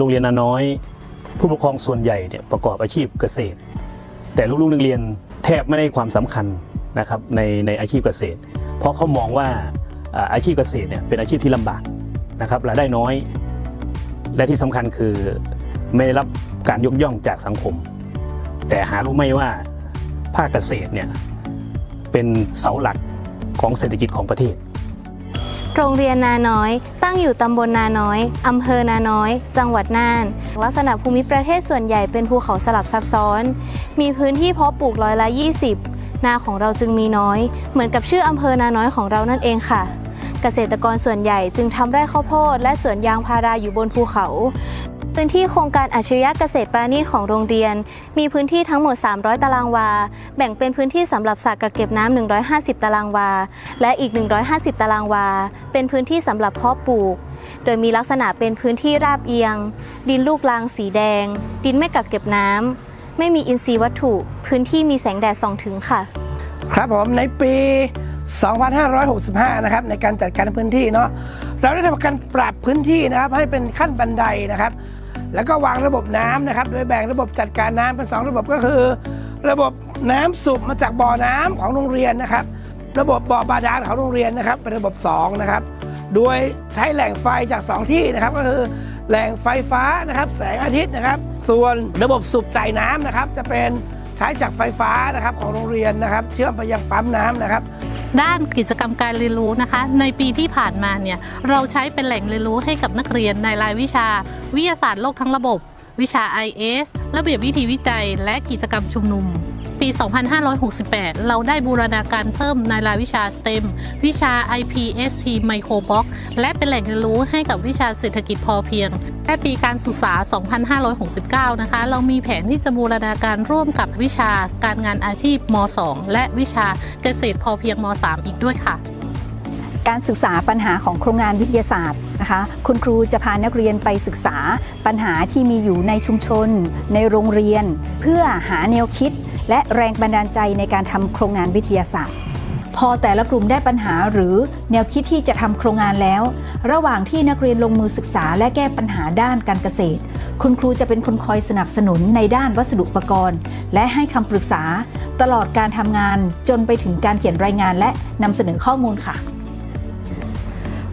โรงเรียนนาน้อย ผู้ปกครองส่วนใหญ่เนี่ยประกอบอาชีพเกษตร แต่ลูกๆนักเรียนแทบไม่ได้ความสำคัญนะครับในในอาชีพเกษตร เพราะเขามองว่าอ่าอาชีพเกษตรเนี่ยเป็นอาชีพที่ลำบากนะครับรายได้น้อย และที่สำคัญคือไม่ได้รับการยกย่องจากสังคม แต่หารู้ไหมว่าภาคเกษตรเนี่ยเป็นเสาหลักของเศรษฐกิจของประเทศ โรงเรียนนาน้อย ตั้งอยู่ตำบลนาน้อย อำเภอนาน้อย จังหวัดน่าน ลักษณะภูมิประเทศส่วนใหญ่เป็นภูเขาสลับซับซ้อน มีพื้นที่เพาะปลูกร้อยละ 20 นาของเราจึงมีน้อย เหมือนกับชื่ออำเภอนาน้อยของเรานั่นเองค่ะ เกษตรกรส่วนใหญ่จึงทำไร่ข้าวโพดและสวนยางพาราอยู่บนภูเขา พื้นที่โครงการอัจฉริยะเกษตรปราณีตของโรงเรียน มีพื้นที่ทั้งหมด 300 ตารางวา แบ่งเป็นพื้นที่สำหรับสระกักเก็บน้ำ150 ตารางวา และอีก 150 ตารางวา เป็นพื้นที่สำหรับเพาะปลูก โดยมีลักษณะเป็นพื้นที่ราบเอียง ดินลูกรังสีแดง ดินไม่กักเก็บน้ำไม่มีอินทรีย์วัตถุ พื้นที่มีแสงแดดส่องถึงค่ะ ครับผมในปี 2565 นะครับในการจัดการพื้นที่เนาะเราได้ทำการปรับพื้นที่นะครับให้เป็นขั้นบันไดนะครับ แล้วก็วางระบบน้ำนะครับ โดยแบ่งระบบจัดการน้ำเป็นสองระบบก็คือ ระบบน้ำสูบมาจากบ่อน้ำของโรงเรียนนะครับ ระบบบ่อบาดาลของโรงเรียนนะครับ เป็นระบบ 2 นะครับ โดยใช้แหล่งไฟจาก 2 ที่นะครับก็คือแหล่งไฟฟ้านะครับ แสงอาทิตย์นะครับ ส่วนระบบสูบจ่ายน้ำนะครับ จะเป็นใช้จากไฟฟ้านะครับของโรงเรียนนะครับ เชื่อมไปยังปั๊มน้ำนะครับ ด้านกิจกรรมการเรียนรู้นะคะ ในปีที่ผ่านมาเนี่ยเราใช้เป็นแหล่งเรียนรู้ให้กับนักเรียนในรายวิชา วิทยาศาสตร์โลกทั้งระบบ วิชา IS ระเบียบวิธีวิจัย และกิจกรรมชุมนุม ปี 2568 เราได้บูรณาการเพิ่มในรายวิชา STEM วิชา IPSC Microbox และเป็นแหล่งเรียนรู้ให้กับวิชาเศรษฐกิจพอเพียงและปีการศึกษา 2569 นะคะ เรามีแผนที่จะบูรณาการร่วมกับวิชาการงานอาชีพม 2 และวิชาเกษตรพอเพียงม 3 อีกด้วยค่ะการศึกษาปัญหาของโครงงานวิทยาศาสตร์นะคะคุณครูจะพานักเรียนไปศึกษาปัญหาที่มีอยู่ในชุมชน ในโรงเรียน เพื่อหาแนวคิด และแรงบันดาลใจในการทำโครงงานวิทยาศาสตร์ พอแต่ละกลุ่มได้ปัญหาหรือแนวคิดที่จะทำโครงงานแล้ว ระหว่างที่นักเรียนลงมือศึกษาและแก้ปัญหาด้านการเกษตร คุณครูจะเป็นคนคอยสนับสนุนในด้านวัสดุอุปกรณ์ และให้คำปรึกษา ตลอดการทำงานจนไปถึงการเขียนรายงานและนำเสนอข้อมูลค่ะ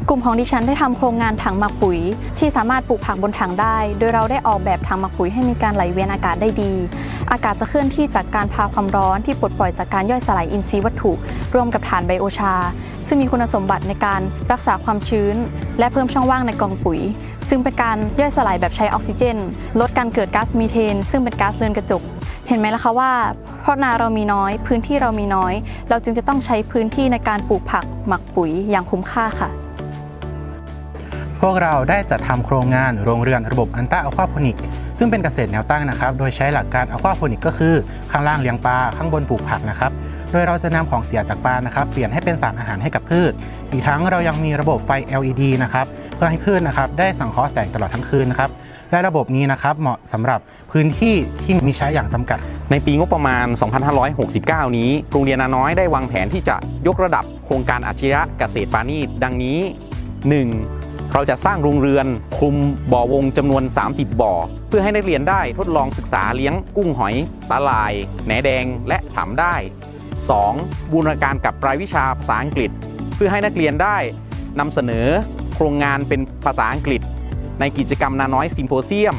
กลุ่มของดิฉันได้ทำโครงงานถังหมักปุ๋ย ที่สามารถปลูกผักบนถังได้ โดยเราได้ออกแบบถังหมักปุ๋ยให้มีการไหลเวียนอากาศได้ดี อากาศจะเคลื่อนที่จากการพาความร้อนที่ปลดปล่อยจากการย่อยสลายอินทรีย์วัตถุรวมกับถ่านไบโอชา ซึ่งมีคุณสมบัติในการรักษาความชื้น และเพิ่มช่องว่างในกองปุ๋ย ซึ่งเป็นการย่อยสลายแบบใช้ออกซิเจน ลดการเกิดก๊าซมีเทน ซึ่งเป็นก๊าซเรือนกระจก เห็นไหมล่ะคะว่าเพราะนาเรามีน้อย พื้นที่เรามีน้อย เราจึงจะต้องใช้พื้นที่ในการปลูกผักหมักปุ๋ยอย่างคุ้มค่าค่ะพวกเราได้จัดทำโครงงานโรงเรือนระบบอันต้าอะควาโพนิก ซึ่งเป็นเกษตรแนวตั้งนะครับ โดยใช้หลักการอะควาโพนิกก็คือ ข้างล่างเลี้ยงปลา ข้างบนปลูกผักนะครับ โดยเราจะนำของเสียจากปลานะครับ เปลี่ยนให้เป็นสารอาหารให้กับพืช อีกทั้งเรายังมีระบบไฟ LED นะครับ เพื่อให้พืชนะครับได้สังเคราะห์แสงตลอดทั้งคืนนะครับ และระบบนี้นะครับเหมาะสำหรับพื้นที่ที่มีใช้อย่างจำกัด ในปีงบประมาณ 2569 นี้ โรงเรียนนาน้อยได้วางแผนที่จะยกระดับโครงการอาชีวะเกษตรปาณีตดังนี้ 1. เราจะสร้างโรงเรือนคลุมบ่อวงจำนวน 30 บ่อ เพื่อให้นักเรียนได้ทดลองศึกษาเลี้ยงกุ้งหอยสาลาย แหนแดงและถามได้ 2. บูรณาการกับรายวิชาภาษาอังกฤษ เพื่อให้นักเรียนได้นำเสนอโครงงานเป็นภาษาอังกฤษ ในกิจกรรมนาน้อยซิมโพเซียม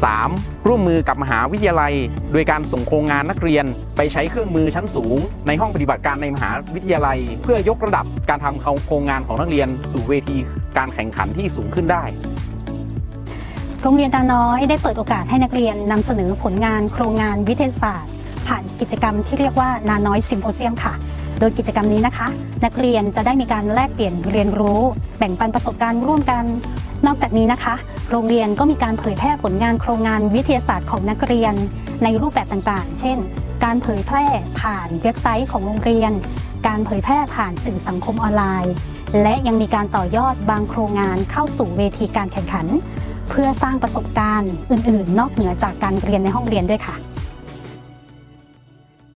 3. ร่วมมือกับมหาวิทยาลัย โดยการส่งโครงงานนักเรียน ไปใช้เครื่องมือชั้นสูง ในห้องปฏิบัติการในมหาวิทยาลัย เพื่อยกระดับการทำโครงงานของนักเรียน สู่เวทีการแข่งขันที่สูงขึ้นได้ โรงเรียนตาน้อยได้เปิดโอกาสให้นักเรียนนำเสนอผลงานโครงงานวิทยาศาสตร์ ผ่านกิจกรรมที่เรียกว่านาน้อยซิมโพเซียมค่ะโดยกิจกรรมนี้นะคะ นักเรียนจะได้มีการแลกเปลี่ยนเรียนรู้ แบ่งปันประสบการณ์ร่วมกัน นอกจากนี้นะคะ โรงเรียนก็มีการเผยแพร่ผลงานโครงงานวิทยาศาสตร์ของนักเรียน ในรูปแบบต่างๆ เช่น การเผยแพร่ผ่านเว็บไซต์ของโรงเรียน การเผยแพร่ผ่านสื่อสังคมออนไลน์ และยังมีการต่อยอดบางโครงงานเข้าสู่เวทีการแข่งขัน เพื่อสร้างประสบการณ์อื่น ๆ นอกเหนือจากการเรียนในห้องเรียนด้วยค่ะ